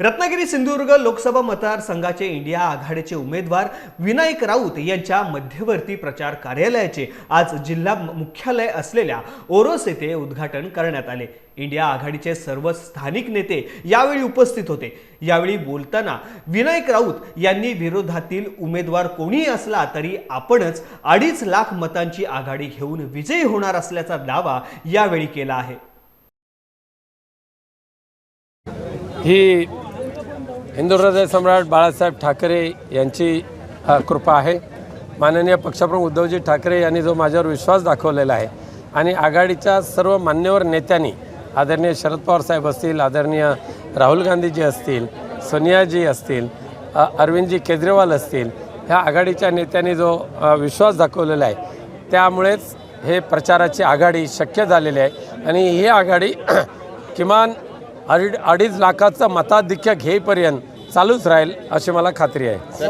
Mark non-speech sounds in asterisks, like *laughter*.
रत्नागिरी सिंधुदुर्ग लोकसभा मतदारसंघाचे इंडिया आघाडीचे उमेदवार विनायक राऊत यांच्या मध्यवर्ती प्रचार कार्यालयाचे आज जिल्हा मुख्यालय असलेल्या ओरोस येथे उद्घाटन करण्यात आले. इंडिया आघाडीचे सर्व स्थानिक नेते यावेळी उपस्थित होते. यावेळी बोलताना विनायक राऊत यांनी विरोधातील उमेदवार कोणीही असला तरी आपणच अडीच लाख मतांची आघाडी घेऊन विजयी होणार असल्याचा दावा यावेळी केला आहे. ही हिंदू हृदय सम्राट बाळासाहेब ठाकरे यांची कृपा आहे. माननीय पक्षप्रमुख उद्धवजी ठाकरे यांनी जो माझ्यावर विश्वास दाखवलेला आहे आणि आघाडीच्या सर्व मान्यवर नेत्यांनी आदरणीय शरद पवार साहेब असतील आदरणीय राहुल गांधीजी असतील सोनियाजी असतील अरविंदजी केजरीवाल असतील ह्या आघाडीच्या नेत्यांनी जो विश्वास दाखवलेला आहे त्यामुळेच हे प्रचाराची आघाडी शक्य झालेली आहे. आणि ही आघाडी *clears throat* किमान अडी अडीच लाखाचं मताधिक्य घेईपर्यंत चालूच राहील अशी मला खात्री आहे.